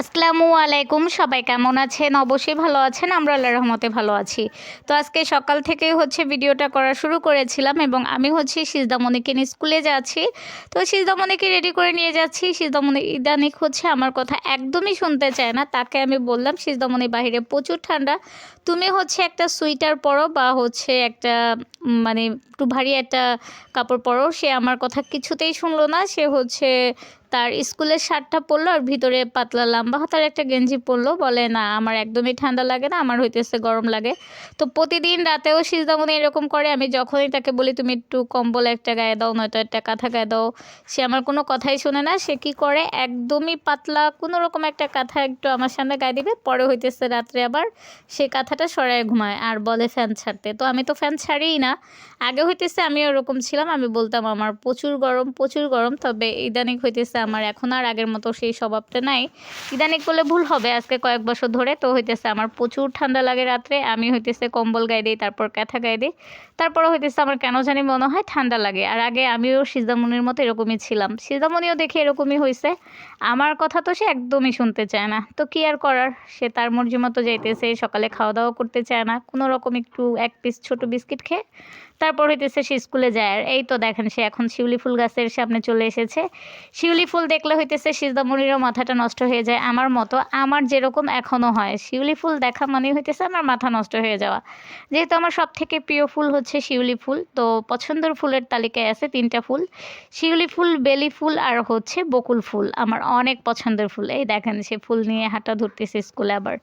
আসসালামু আলাইকুম, সবাই কেমন আছেন? অবশ্যই ভালো আছেন, আমরা আল্লাহ রহমতে ভালো আছি। তো আজকে সকাল থেকেই হচ্ছে ভিডিওটা করা শুরু করেছিলাম এবং আমি হচ্ছে সিজদামণিকে স্কুলে যাচ্ছি। তো সিজদামণিকে রেডি করে নিয়ে যাচ্ছি। সিজদামণি ইদানিক হচ্ছে আমার কথা একদমই শুনতে চায় না। তাকে আমি বললাম, সিজদামণি, বাহিরে প্রচুর ঠান্ডা। তুমি হচ্ছে একটা সোয়েটার পরো বা হচ্ছে একটা মানে একটু ভারী একটা কাপড় পরো। সে আমার কথা কিছুতেই শুনলো না। সে হচ্ছে তার স্কুলের শার্টটা পরলো আর ভিতরে পাতলা লম্বা হাতার একটা গেঞ্জি পরলো। বলে, না, আমার একদমই ঠান্ডা লাগে না, আমার হইতেছে গরম লাগে। তো প্রতিদিন রাতেও সিজদামনি এরকম করে। আমি যখনই তাকে বলি, তুমি একটু কম্বল একটা গায়ে দাও, নয়তো একটা কাঁথা গায়ে দাও। সে আমার কোনো কথাই শোনে না। সে কি করে? একদমই পাতলা, কোনো রকম একটা কাঁথা একটু আমার সামনে গায়ে দিবে, পরে হইতেছে রাত্রে আবার সে কাঁথাটা সরায় ঘুমায় আর বলে ফ্যান ছাড়তে। তো আমি তো ফ্যান ছাড়িই না। আগে হইতেছে আমি ওরকম ছিলাম, আমি বলতাম, আমার প্রচুর গরম প্রচুর গরম। তবে ইদানিং হইতেছে আমার এখন আর আগের মতো সেই স্বভাবটা নাই। ইদানিক বলে ভুল হবে, আজকে কয়েক বছর ধরে তো হইতেছে আমার প্রচুর ঠান্ডা লাগে রাত্রে, আমি হইতেছে কম্বল গায়ে দিই, তারপর ক্যাথা গায়ে দিই। তারপর হইতেছে আমার কেন জানি মনে হয় ঠান্ডা লাগে। আর আগে আমিও সিজামনির মতো এরকমই ছিলাম। সিজামনিও দেখে এরকমই হয়েছে আমার কথা তো সে একদমই শুনতে চায় না। তো কি আর করার? সে তার মর্জি মতো যাইতেছে, সকালে খাওয়া দাওয়া করতে চায় না। কোনো রকম একটু এক পিস ছোট বিস্কিট খেয়ে তারপর হইতেছে সে স্কুলে যায়। আর এই তো দেখেন সে এখন শিউলি ফুল গাছের সামনে চলে এসেছে। শিউলি ফুল দেখলে হইতেছে সিজদামুনিরও মাথাটা নষ্ট হয়ে যায় আমার মতো। আমার যেরকম এখনও হয়। শিউলি ফুল দেখা মানে হইতেছে আমার মাথা নষ্ট হয়ে যাওয়া। যেহেতু আমার সব থেকে প্রিয় ফুল হচ্ছে শিউলি ফুল, তো পছন্দের ফুলের তালিকায় আছে তিনটা ফুল। শিউলি ফুল, বেলি ফুল আর হচ্ছে বকুল ফুল। আমার অনেক পছন্দের ফুল। এই দেখেন সে ফুল নিয়ে হাঁটা ধরতেছে স্কুলে আবার।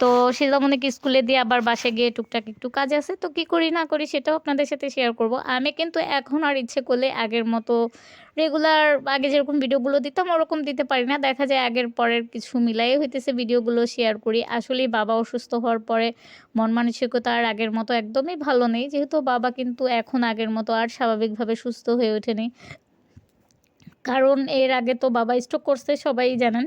তো শিলামণিকে স্কুলে দিয়ে আবার বাসে গিয়ে টুকটাক একটু কাজ আছে। তো কি করি না করি সেটাও আপনাদের সাথে শেয়ার করব। আমি কিন্তু এখন আর ইচ্ছে করলে আগের মতো রেগুলার আগে যেরকম ভিডিওগুলো দিতাম ওরকম দিতে পারি না। দেখা যায় আগের পরের কিছু মিলাই হইতেছে ভিডিওগুলো শেয়ার করি। আসলেই বাবা অসুস্থ হওয়ার পরে মন মানসিকতা আর আগের মতো একদমই ভালো নেই। যেহেতু বাবা কিন্তু এখন আগের মতো আর স্বাভাবিকভাবে সুস্থ হয়ে ওঠেনি। কারণ এর আগে তো বাবা স্ট্রোক করছে, সবাই জানেন।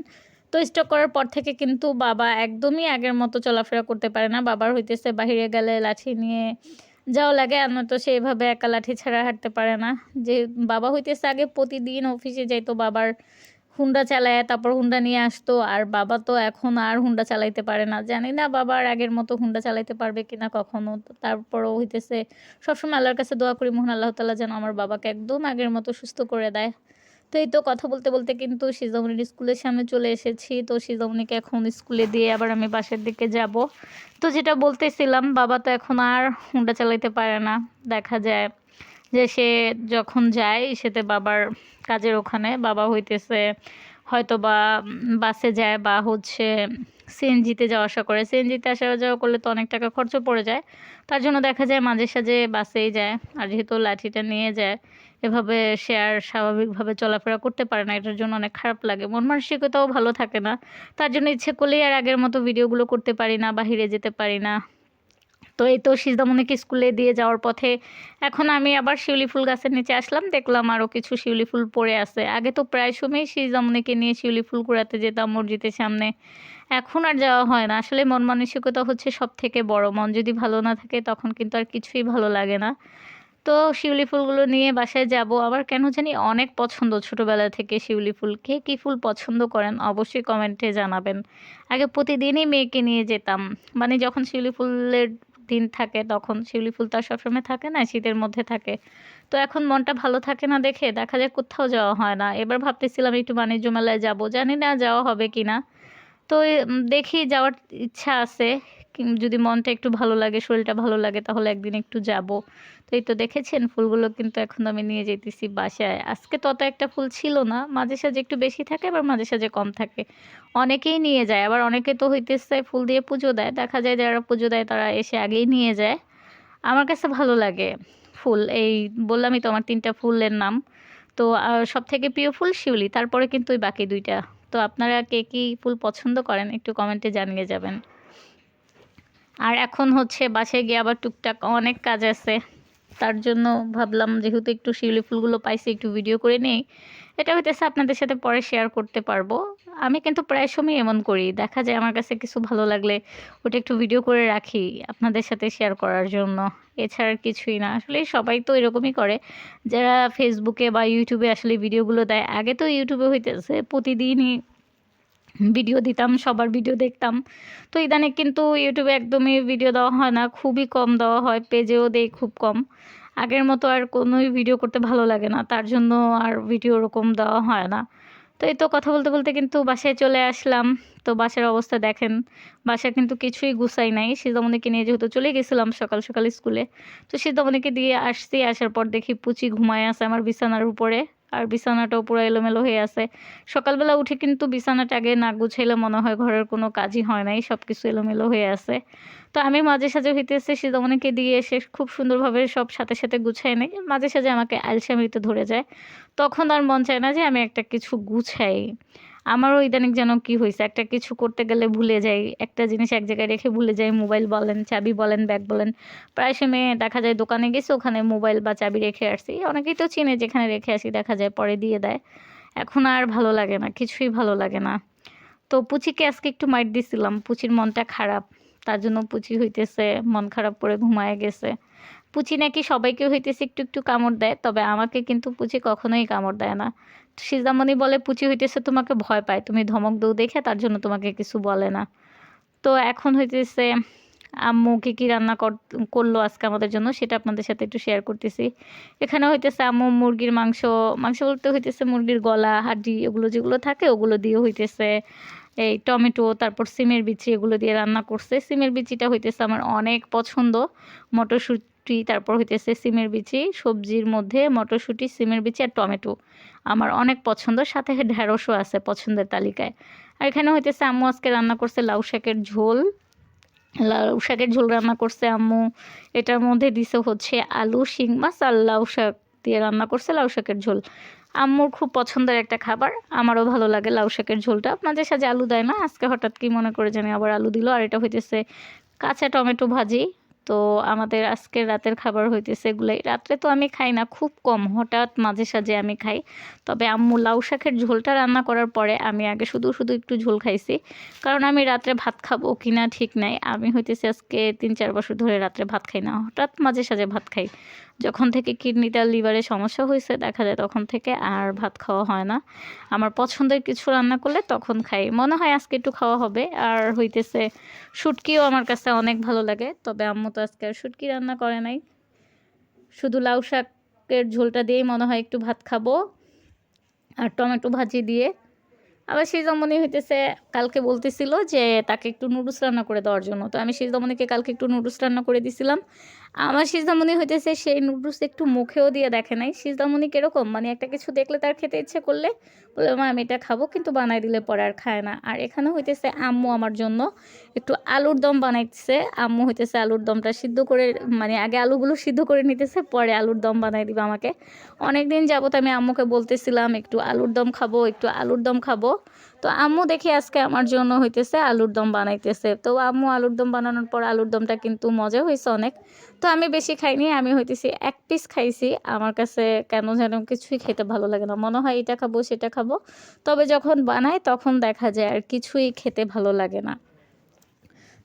তো স্টক করার পর থেকে কিন্তু বাবা একদমই আগের মতো চলাফেরা করতে পারে না। বাবার হইতেছে বাহিরে গেলে লাঠি নিয়ে যাওয়া লাগে, আর নয়তো সেইভাবে একা লাঠি ছাড়া হাঁটতে পারে না। যে বাবা হইতেছে আগে প্রতিদিন অফিসে যাইতো, বাবার হুন্ডা চালায়, তারপর হুন্ডা নিয়ে আসতো, আর বাবা তো এখন আর হুন্ডা চালাইতে পারে না। জানি না বাবার আগের মতো হুন্ডা চালাইতে পারবে কিনা কখনো। তারপরও হইতেছে সবসময় আল্লাহর কাছে দোয়া করি, মোহন আল্লাহ তালা যেন আমার বাবাকে একদম আগের মতো সুস্থ করে দেয়। তো এই তো কথা বলতে বলতে কিন্তু সিজামনির স্কুলের সামনে চলে এসেছি। তো সিজামনিকে এখন স্কুলে দিয়ে আবার আমি বাসার দিকে যাব। তো যেটা বলতেছিলাম, বাবা তো এখন আর হুন্ডা চালাইতে পারে না। দেখা যায় যে সে যখন যায়, সেতে বাবার কাজের ওখানে বাবা হইতেছে হয়তো বা বাসে যায় বা হচ্ছে সিএনজিতে যাওয়া আসা করে। সিএনজিতে আসা যাওয়া করলে তো অনেক টাকা খরচ পড়ে যায়। তার জন্য দেখা যায় মাঝে সাঝে বাসেই যায়। আর যেহেতু লাঠিটা নিয়ে যায় এভাবে সে আর স্বাভাবিকভাবে চলাফেরা করতে পারে না, এটার জন্য অনেক খারাপ লাগে। মন মানসিকতাও ভালো থাকে না। তার জন্য ইচ্ছে করলেই আর আগের মতো ভিডিওগুলো করতে পারি না, বাহিরে যেতে পারি না। তো এই তো সিজদামনিকে স্কুলে দিয়ে যাওয়ার পথে এখন আমি আবার শিউলি ফুল গাছের নিচে আসলাম, দেখলাম আরও কিছু শিউলি ফুল পড়ে আছে। আগে তো প্রায় সময়ই সিজদামনিকে নিয়ে শিউলি ফুল কুড়াতে যেতাম মসজিদের সামনে। এখন আর যাওয়া হয় না। আসলে মন মানসিকতা হচ্ছে সব থেকে বড়। মন যদি ভালো না থাকে তখন কিন্তু আর কিছুই ভালো লাগে না। তো শিউলি ফুলগুলো নিয়ে বাসায় যাব। আবার কেন জানি অনেক পছন্দ ছোটোবেলা থেকে শিউলি ফুল। কে কী ফুল পছন্দ করেন অবশ্যই কমেন্টে জানাবেন। আগে প্রতিদিনই মেয়েকে নিয়ে যেতাম। মানে যখন শিউলি ফুলের দিন থাকে তখন। শিউলি ফুল তো আর সবসময় থাকে না, শীতের মধ্যে থাকে। তো এখন মনটা ভালো থাকে না দেখে দেখা যায় কোথাও যাওয়া হয় না। এবার ভাবতেছিলাম একটু বাণিজ্য মেলায় যাব। জানি না যাওয়া হবে কি না তো দেখি যাওয়ার ইচ্ছা আছে। যদি মনটা একটু ভালো লাগে, শরীরটা ভালো লাগে তাহলে একদিন একটু যাব। এই তো দেখেছেন ফুলগুলো কিন্তু এখন আমি নিয়ে যেতেছি বাসায়। আজকে তত একটা ফুল ছিল না, মাঝে সাঝে একটু বেশি থাকে, আবার মাঝে সাঝে কম থাকে। অনেকেই নিয়ে যায়, আবার অনেকে তো হইতেছে ফুল দিয়ে পুজো দেয়। দেখা যায় যারা পুজো দেয় তারা এসে আগেই নিয়ে যায়। আমার কাছে ভালো লাগে ফুল। এই বললামই তো আমার তিনটা ফুলের নাম। তো সব থেকে প্রিয় ফুল শিউলি, তারপরে কিন্তু ওই বাকি দুইটা। তো আপনারা কে কী ফুল পছন্দ করেন একটু কমেন্টে জানিয়ে যাবেন। আর এখন হচ্ছে বাসায় গিয়ে আবার টুকটাক অনেক কাজ আছে। তার জন্য ভাবলাম যেহেতু একটু শিউলি ফুলগুলো পাইছি, একটু ভিডিও করে নেই। এটা হইতেছে আপনাদের সাথে পরে শেয়ার করতে পারব। আমি কিন্তু প্রায় সময় এমন করি, দেখা যায় আমার কাছে কিছু ভালো লাগলে ওটা একটু ভিডিও করে রাখি আপনাদের সাথে শেয়ার করার জন্য। এছাড়া কিছুই না, আসলে সবাই তো এরকমই করে। যারা ফেসবুকে বা ইউটিউবে আসলে ভিডিওগুলো দেয়, আগে তো ইউটিউবে হইতেছে, প্রতিদিনই ভিডিও দিতাম, সবার ভিডিও দেখতাম। তো ইদানে কিন্তু ইউটিউবে একদমই ভিডিও দেওয়া হয় না, খুবই কম দেওয়া হয়, পেজেও দেই খুব কম। আগের মতো আর কোনোই ভিডিও করতে ভালো লাগে না, তার জন্য আর ভিডিও ওরকম দেওয়া হয় না। তো এই তো কথা বলতে বলতে কিন্তু বাসায় চলে আসলাম, তো বাসার অবস্থা দেখেন বাসা কিন্তু কিছুই গুছাই নাই। সিদ্ধামণিকে নিয়ে যেহেতু চলে গেছিলাম সকাল সকাল স্কুলে, তো সিদ্ধামণিকে দিয়ে আসছি, আসার পর দেখি পুচি ঘুমায় আছে আমার বিছানার উপরে। আর বিছানাটাও পুরো এলোমেলো হয়ে আছে। সকালবেলা উঠে কিন্তু বিছানাটা আগে না গুছাইলে মনে হয় ঘরের কোনো কাজই হয় নাই সব কিছু এলোমেলো হয়ে আছে। তো আমি মাঝে সাঝে হইতেছে সিদামণিকে দিয়ে এসে খুব সুন্দরভাবে সব সাথে সাথে গুছাই নেই মাঝে সাঝে আমাকে আলসামিতে ধরে যায়। তখন আর মন চায় না যে আমি একটা কিছু গুছাই। আমারও ইদানিং যেন কি হয়েছে একটা কিছু করতে গেলে ভুলে যাই, একটা জিনিস এক জায়গায় রেখে ভুলে যাই, মোবাইল বলেন, চাবি বলেন, ব্যাগ বলেন। প্রায় সময় দেখা যায় দোকানে গেছে, ওখানে মোবাইল বা চাবি রেখে আসছি। অনেকেই তো চিনে যেখানে রেখে আসি, দেখা যায় পরে দিয়ে দেয়। এখন আর ভালো লাগে না, কিছুই ভালো লাগে না। তো পুচিকে আজকে একটু মাইট দিছিলাম, পুচির মনটা খারাপ, তার জন্য পুচি হইতেছে, মন খারাপ করে ঘুমায় গেছে। পুচি নাকি সবাইকে হইতেছে একটু একটু কামড় দেয়, তবে আমাকে কিন্তু পুচি কখনোই কামড় দেয় না। সিজামণি বলে, পুচি হইতেছে, তোমাকে ভয় পায়। তুমি ধমক দৌ দেখে, তার জন্য তোমাকে কিছু বলে না। তো এখন হইতেছে, আম্মু কী কী রান্না কর- করল আজকে আমাদের জন্য, সেটা আপনাদের সাথে একটু শেয়ার করতেছি। এখানে হইতেছে আম্মু মুরগির মাংস মাংস বলতে হইতেছে মুরগির গলা, হাড্ডি ওগুলো যেগুলো থাকে, ওগুলো দিয়ে হইতেছে এই টমেটো, তারপর সিমের বিচি, এগুলো দিয়ে রান্না করছে। সিমের বিচিটা হইতেছে আমার অনেক পছন্দ। মটরশুঁটি তারপর হইতেছে সিমের বিচি, সবজির মধ্যে মটরশুঁটি, সিমের বিচি আর টমেটো। আমার অনেক পছন্দ সাথে ঢেঁড়সও আছে পছন্দের তালিকায়। আর এখানে হইতেছে আম্মু আজকে রান্না করছে লাউ শাকের ঝোল। লাউ শাকের ঝোল রান্না করছে আম্মু। এটার মধ্যে দিছে হচ্ছে আলু, শিং মাছ আর লাউ শাক দিয়ে রান্না করছে লাউ শাকের ঝোল। আম্মুর খুব পছন্দের একটা খাবার, আমারও ভালো লাগে লাউ শাকের ঝোলটা। মাঝে সাঝে আলু দেয় না, আজকে হঠাৎ কি মনে করে জানি আবার আলু দিল। আর এটা হইতেছে কাঁচা টমেটো ভাজি তো আমাদের আজকের রাতের খাবার হইতেছে এগুলাই। রাত্রে তো আমি খাই না, খুব কম। হঠাৎ মাঝে সাঝে আমি খাই। তবে আম্মু লাউ শাকের ঝোলটা রান্না করার পরে আমি আগে শুধু শুধু একটু ঝোল খাইছি। কারণ আমি রাত্রে ভাত খাব কিনা ঠিক নাই। আমি হইতেছে আজকে তিন চার বছর ধরে রাত্রে ভাত খাই না। হঠাৎ মাঝে সাঝে ভাত খাই। যখন থেকে কিডনিটা লিভারে সমস্যা হয়েছে দেখা যায় তখন থেকে আর ভাত খাওয়া হয় না। আমার পছন্দের কিছু রান্না করলে তখন খাই। মনে হয় আজকে একটু খাওয়া হবে। আর হইতেছে, শুটকিও আমার কাছে অনেক ভালো লাগে। তবে আম্মু তো আজকে আর শুটকি রান্না করে নাই। শুধু লাউ শাকের ঝোলটা দিয়েই মনে হয় একটু ভাত খাব আর টমেটো ভাজি দিয়ে। আবার সেই দমনি হইতেছে, কালকে বলতেছিল যে তাকে একটু নুডলস রান্না করে দেওয়ার জন্য। তো আমি সেই দমনিকে কালকে একটু নুডলস রান্না করে দিছিলাম। আমার সিজদামণি হইতেছে সেই নুডলস একটু মুখেও দিয়ে দেখে নাই। সিজদামণি কীরকম? মানে একটা কিছু দেখলে তার খেতে ইচ্ছে করলে বলে, মা, আমি এটা খাব। কিন্তু বানাই দিলে পরে আর খায় না। আর এখানে হইতেছে আম্মু আমার জন্য একটু আলুর দম বানাইতেছে। আম্মু হইতেছে আলুর দমটা সিদ্ধ করে মানে আগে আলুগুলো সিদ্ধ করে নিতেছে, পরে আলুর দম বানাই দিবে আমাকে। অনেক দিন যাবত আমি আম্মুকে বলতেছিলাম, একটু আলুর দম খাব, একটু আলুর দম খাব। তো আম্মু দেখি আজকে আমার জন্য হইতেছে আলুর দম বানাইতেছে। তো আম্মু আলুর দম বানানোর পর আলুর দমটা কিন্তু মজা হয়েছে অনেক। তো আমি বেশি খাইনি, আমি হইতেছি এক পিস খাইছি। আমার কাছে কেন যেন কিছুই খেতে ভালো লাগে না। মনে হয় এটা খাব, সেটা খাব। তবে যখন বানাই তখন দেখা যায় আর কিছুই খেতে ভালো লাগে না।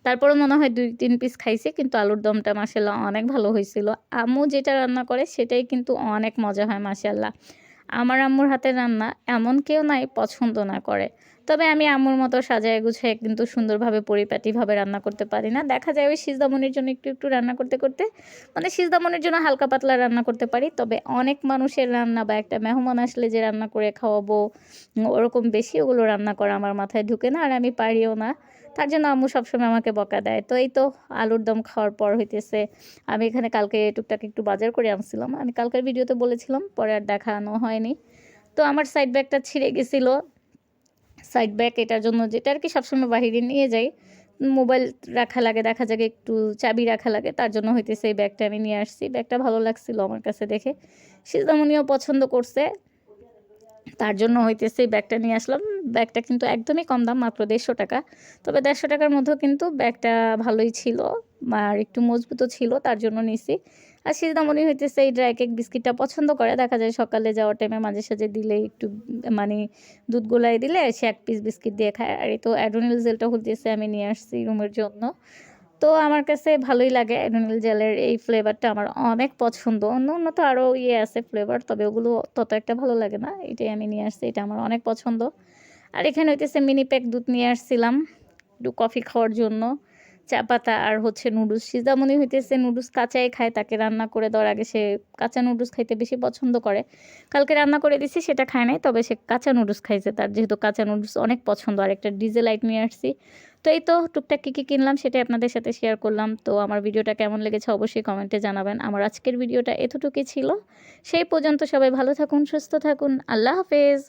তারপরে মনে হয় দুই তিন পিস খাইছি, কিন্তু আলুর দমটা মাসাল্লাহ অনেক ভালো হয়েছিল আম্মু যেটা রান্না করে সেটাই কিন্তু অনেক মজা হয় মাসাল্লাহ আমার আম্মুর হাতের রান্না এমন কেউ নাই পছন্দ না করে। তবে আমি আম্মুর মতো সাজায় গুছায় কিন্তু সুন্দরভাবে পরিপাটিভাবে রান্না করতে পারি না। দেখা যায় ওই সিজদামনির জন্য একটু একটু রান্না করতে করতে মানে সিজদামনির জন্য হালকা পাতলা রান্না করতে পারি, তবে অনেক মানুষের রান্না বা একটা মেহমান আসলে যে রান্না করে খাওয়াবো, ওরকম বেশি ওগুলো রান্না করা আমার মাথায় ঢুকে না আর আমি পারিও না। তার জন্য আম্মু সবসময় আমাকে বকা দেয়, তো এই তো আলুর দম খাওয়ার পর হইতেছে, আমি এখানে কালকে টুকটাক একটু বাজার করে আনছিলাম, আমি কালকের ভিডিওতে বলেছিলাম, পরে আর দেখানো হয়নি। তো আমার সাইড ব্যাগটা ছিঁড়ে গেছিল সাইড ব্যাগ এটার জন্য যেটা আর কি সবসময় বাহিরে নিয়ে যাই। মোবাইল রাখা লাগে, দেখা যায় একটু চাবি রাখা লাগে, তার জন্য হইতেছে এই ব্যাগটা আমি নিয়ে আসছি। ব্যাগটা ভালো লাগছিল আমার কাছে দেখে। সিজামনিও পছন্দ করছে। তার জন্য হইতেছে এই ব্যাগটা নিয়ে আসলাম। ব্যাগটা কিন্তু একদমই কম দাম, মাত্র দেড়শো টাকা। তবে দেড়শো টাকার মধ্যেও কিন্তু ব্যাগটা ভালোই ছিল, আর একটু মজবুতও ছিল, তার জন্য নিছি। আর সিজদামণি হইতেছে এই ড্রাই কেক বিস্কিটটা পছন্দ করে। দেখা যায় সকালে যাওয়ার টাইমে মাঝে সাঝে দিলে একটু মানে দুধ গোলাই দিলে সে এক পিস বিস্কিট দিয়ে খায়। আর এই তো অ্যাডোনিল জেলটা হইতেছে আমি নিয়ে আসছি রুমের জন্য। তো আমার কাছে ভালোই লাগে অ্যাডোনিল জেলের এই ফ্লেভারটা আমার অনেক পছন্দ। অন্য অন্য তো আরও ইয়ে আছে ফ্লেভার তবে ওগুলো তত একটা ভালো লাগে না। এটাই আমি নিয়ে আসছি, এটা আমার অনেক পছন্দ। আর এখানে হইতেছে মিনি প্যাক দুধ নিয়ে আসছিলাম, একটু কফি খাওয়ার জন্য। চা পাতা আর হচ্ছে নুডলস। সিজামনি হইতেছে নুডলস কাঁচাই খায়, তাকে রান্না করে দেওয়ার আগে সে কাঁচা নুডলস খাইতে বেশি পছন্দ করে। কালকে রান্না করে দিছি, সেটা খায় নাই, তবে সে কাঁচা নুডলস খাইছে তার, যেহেতু কাঁচা নুডলস অনেক পছন্দ, আর একটা ডিজে লাইট নিয়ে আসছি। তো এই তো, টুকটাক কী কী কিনলাম সেটাই আপনাদের সাথে শেয়ার করলাম। তো আমার ভিডিওটা কেমন লেগেছে অবশ্যই কমেন্টে জানাবেন। আমার আজকের ভিডিওটা এতটুকুই ছিল। সেই পর্যন্ত সবাই ভালো থাকুন, সুস্থ থাকুন। আল্লাহ হাফেজ।